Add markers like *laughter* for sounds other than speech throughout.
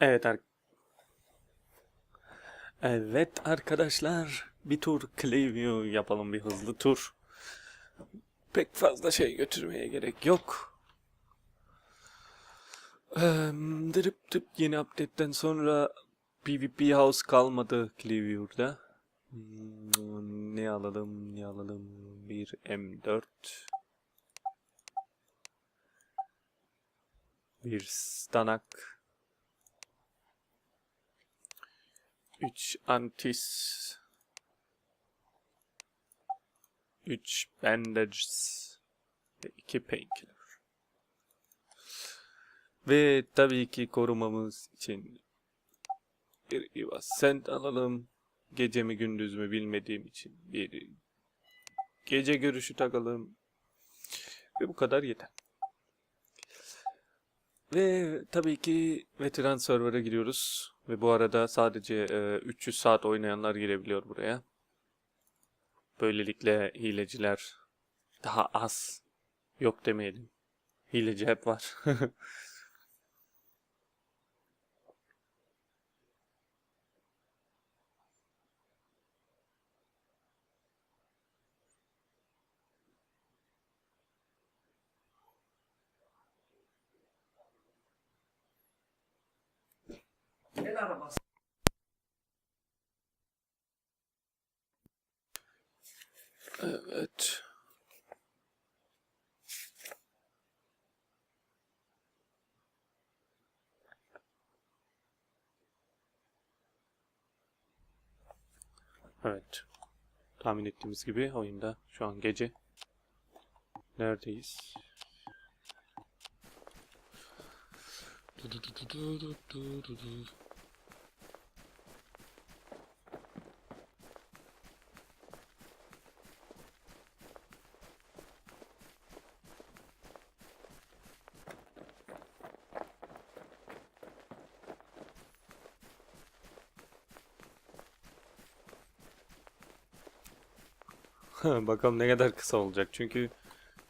Evet ar Evet arkadaşlar bir tur Clearview yapalım bir hızlı tur. Pek fazla şey götürmeye gerek yok. Eee, dırıp dıp yeni update'ten sonra PvP House kalmadı Clearview'da. Hmm, ne alalım ne alalım bir M4 bir Stanak 3 Antis 3 Bandages ve 2 Painkiller. Ve tabii ki korumamız için bir Eva Sent alalım. Gece mi gündüz mü bilmediğim için bir gece görüşü takalım. Ve bu kadar yeter. Ve tabii ki veteran server'a giriyoruz. Ve bu arada sadece e, 300 saat oynayanlar girebiliyor buraya. Böylelikle hileciler daha az. Yok demeyelim. Hileci hep var. *laughs* arabası. evet. Evet. Tahmin ettiğimiz gibi oyunda şu an gece. Neredeyiz? Du du du du du du du du. *laughs* Bakalım ne kadar kısa olacak. Çünkü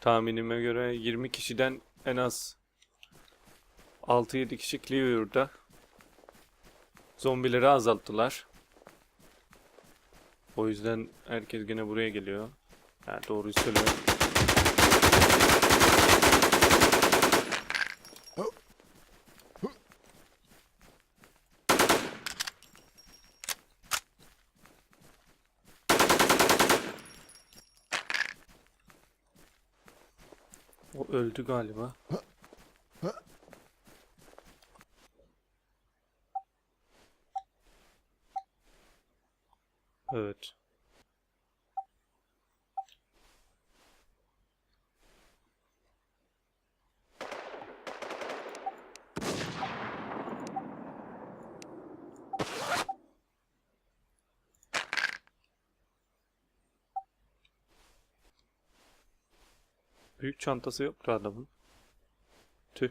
tahminime göre 20 kişiden en az 6-7 kişi Clearview'da zombileri azalttılar. O yüzden herkes gene buraya geliyor. Yani doğruyu söylüyorum. O öldü galiba. Evet. Büyük çantası yoktu adamın. Tüh.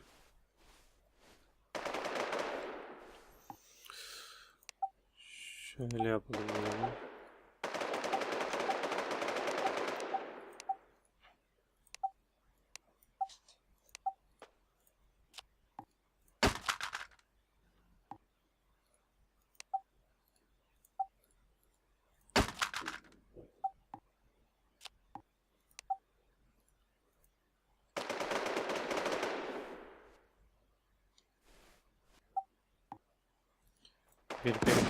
Şöyle yapalım yani. Bir bekliyor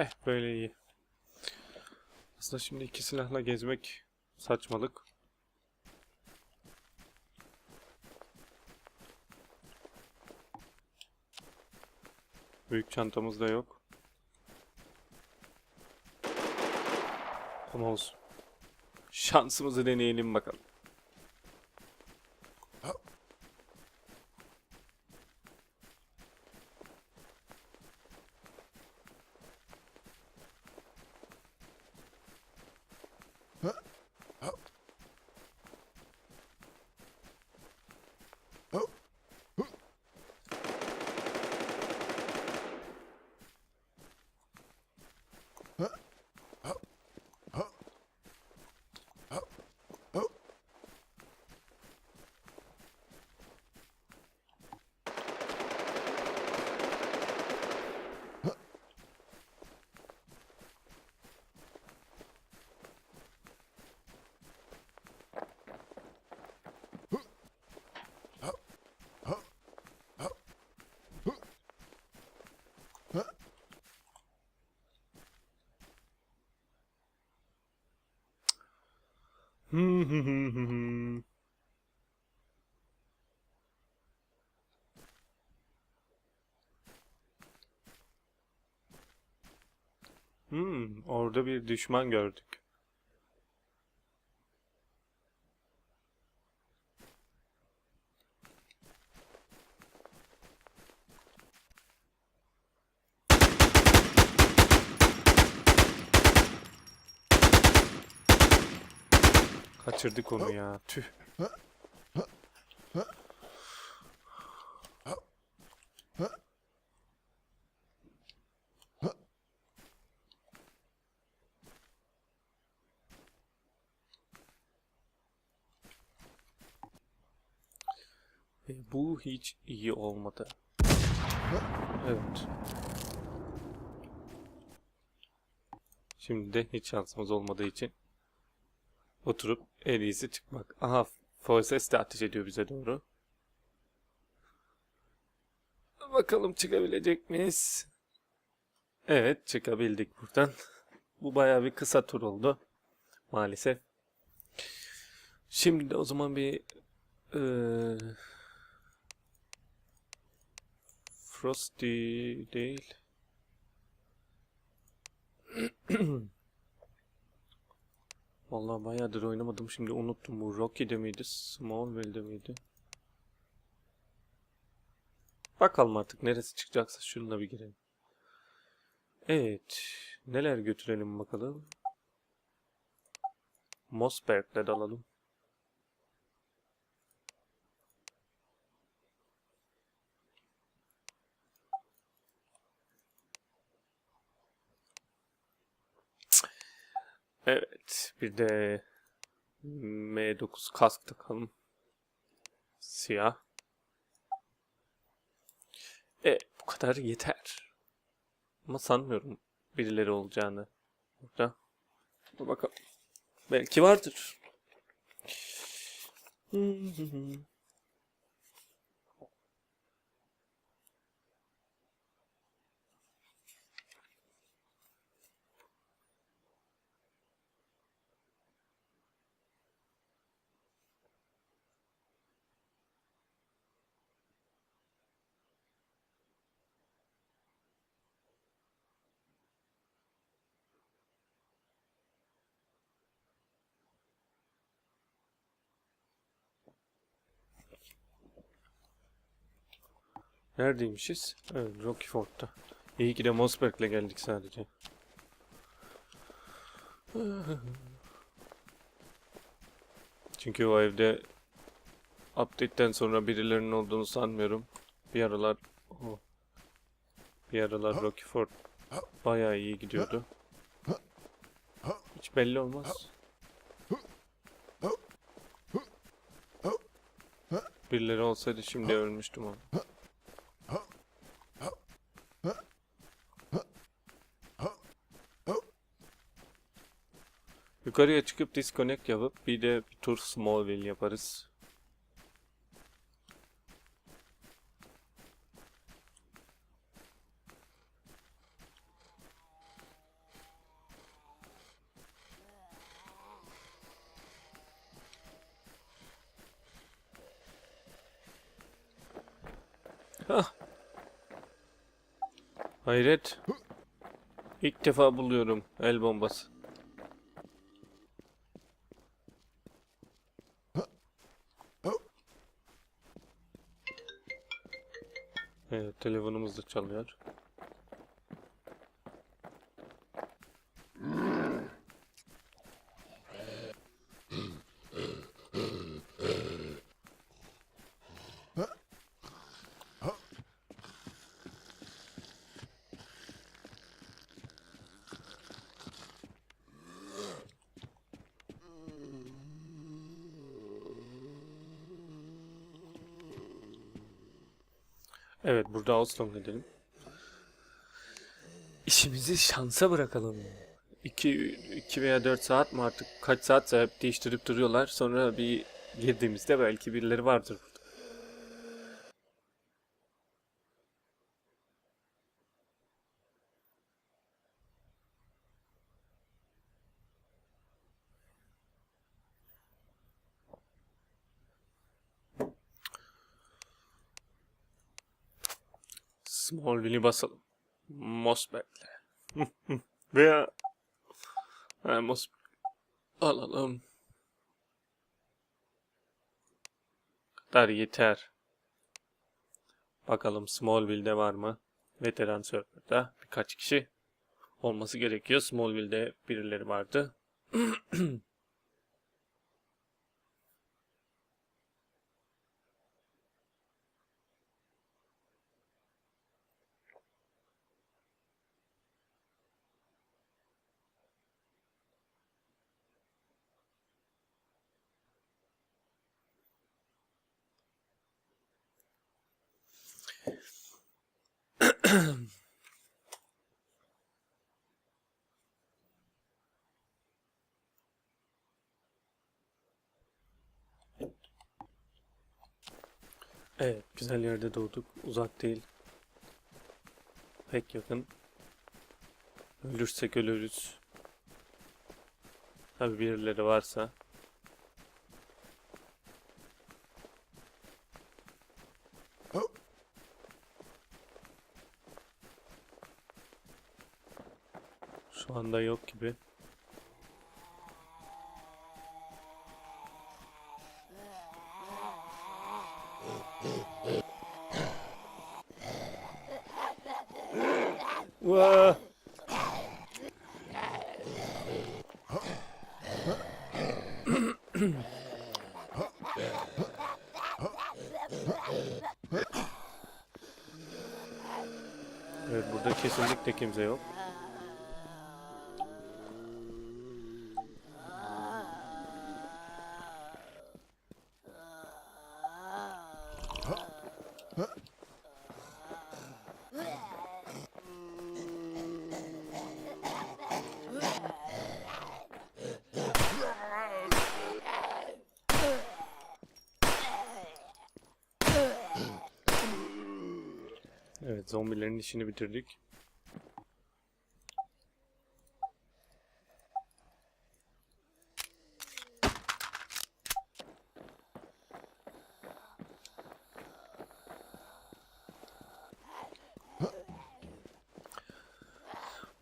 Eh böyle iyi. Aslında şimdi iki silahla gezmek saçmalık. Büyük çantamız da yok. Ama olsun. Şansımızı deneyelim bakalım. Hmm. Hmm, orada bir düşman gördük. Kaçırdık onu ya. Tüh. E, bu hiç iyi olmadı. Evet. Şimdi de hiç şansımız olmadığı için oturup en iyisi çıkmak. Aha Forces de ateş ediyor bize doğru. Bakalım çıkabilecek miyiz? Evet çıkabildik buradan. Bu bayağı bir kısa tur oldu. Maalesef. Şimdi o zaman bir eee Frosty değil. *clears throat* Vallahi bayağıdır oynamadım. Şimdi unuttum. Bu Rocky'de miydi? Smallville'de miydi? Bakalım artık neresi çıkacaksa şununla bir girelim. Evet. Neler götürelim bakalım. Mossberg'le dalalım. Evet. Bir de M9 kask takalım. Siyah. E bu kadar yeter. Ama sanmıyorum birileri olacağını. Burada. Dur bakalım. Belki vardır. Neredeymişiz? Evet, Rocky Ford'da. İyi ki de Mossberg'le geldik sadece. Çünkü o evde update'ten sonra birilerinin olduğunu sanmıyorum. Bir aralar oh, bir aralar Rocky Ford bayağı iyi gidiyordu. Hiç belli olmaz. Birileri olsaydı şimdi ölmüştüm ama. Yukarıya çıkıp disconnect yapıp bir de bir tur Smallville yaparız. Hayret. İlk defa buluyorum el bombası. Evet, telefonumuz da çalıyor. Evet, burada Oslo'ya edelim. İşimizi şansa bırakalım. 2 2 veya 4 saat mi artık kaç saatse hep değiştirip duruyorlar. Sonra bir girdiğimizde belki birileri vardır Smallville'i basalım. Mosberg'le. *laughs* Veya ha, Mosberg alalım. Kadar yeter. Bakalım Smallville'de var mı? Veteran serverda birkaç kişi olması gerekiyor. Smallville'de birileri vardı. *clears throat* *clears throat* Evet, güzel yerde doğduk. Uzak değil. Pek yakın. Ölürsek ölürüz. Tabi birileri varsa. Şu anda yok gibi. Vaa! Evet burada kesinlikle kimse yok. Evet zombilerin işini bitirdik.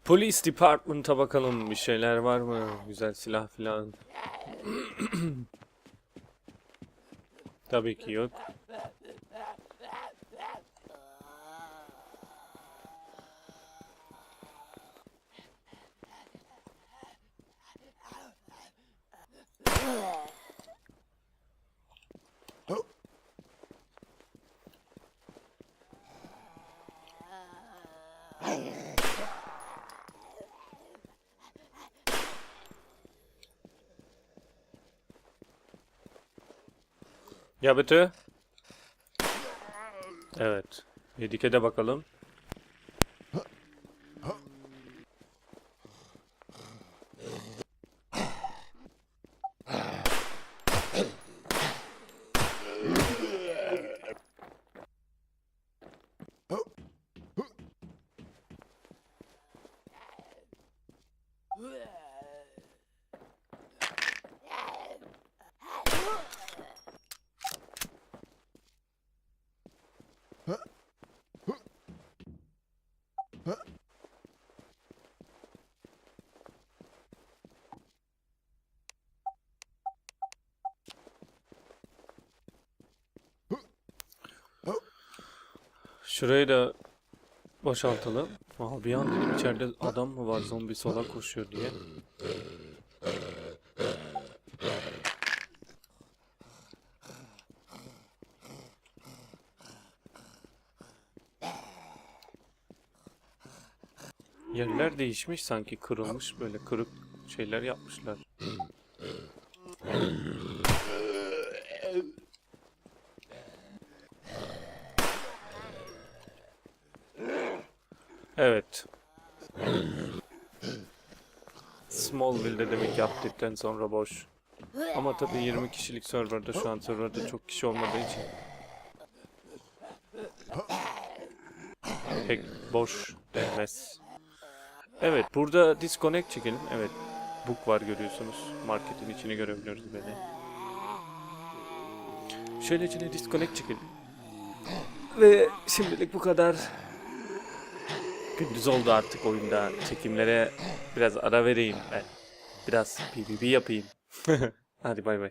Police Department'a bakalım bir şeyler var mı? Güzel silah filan. *clears throat* Tabii ki yok. Ya bitte? Evet. Yedike de bakalım. Şurayı da boşaltalım. Aa, bir an dedim içeride adam mı var zombi sola koşuyor diye. Yerler değişmiş sanki kırılmış böyle kırık şeyler yapmışlar. Evet. Demek yaptıktan sonra boş. Ama tabii 20 kişilik serverda şu an serverda çok kişi olmadığı için pek boş denmez. Evet burada disconnect çekelim. Evet book var görüyorsunuz. Marketin içini görebiliyoruz böyle. Şöyle içine disconnect çekelim. Ve şimdilik bu kadar. Gündüz oldu artık oyunda. Çekimlere biraz ara vereyim ben. Biraz PvP yapayım. *laughs* Hadi bay bay.